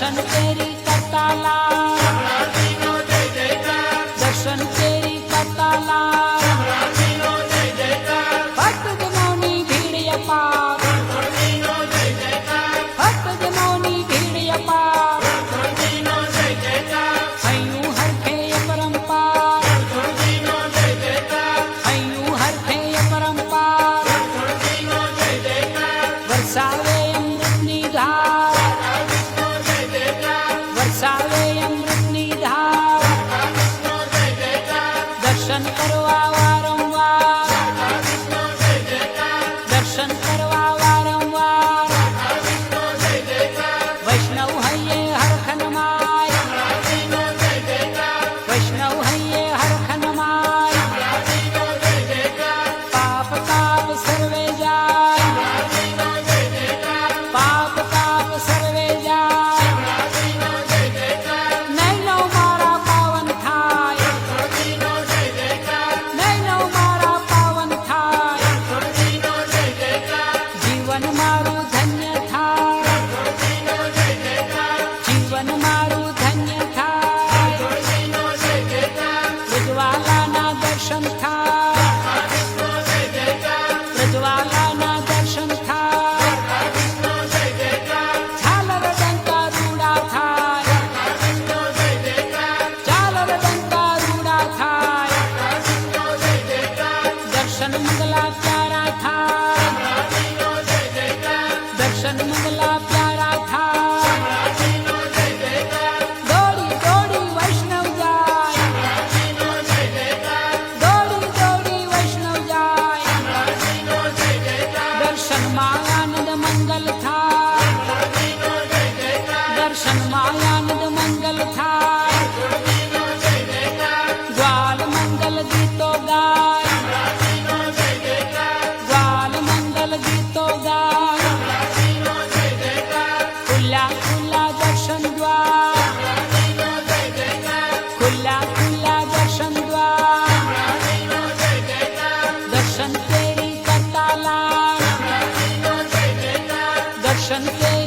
દર્શન તેરી કરતાલા દર્શન તેરી કરતાલા salve દર્શન મંગલા પ્યારા થા દર્શનમાં આનંદ મંગલ થાય. દર્શનમાં Russian.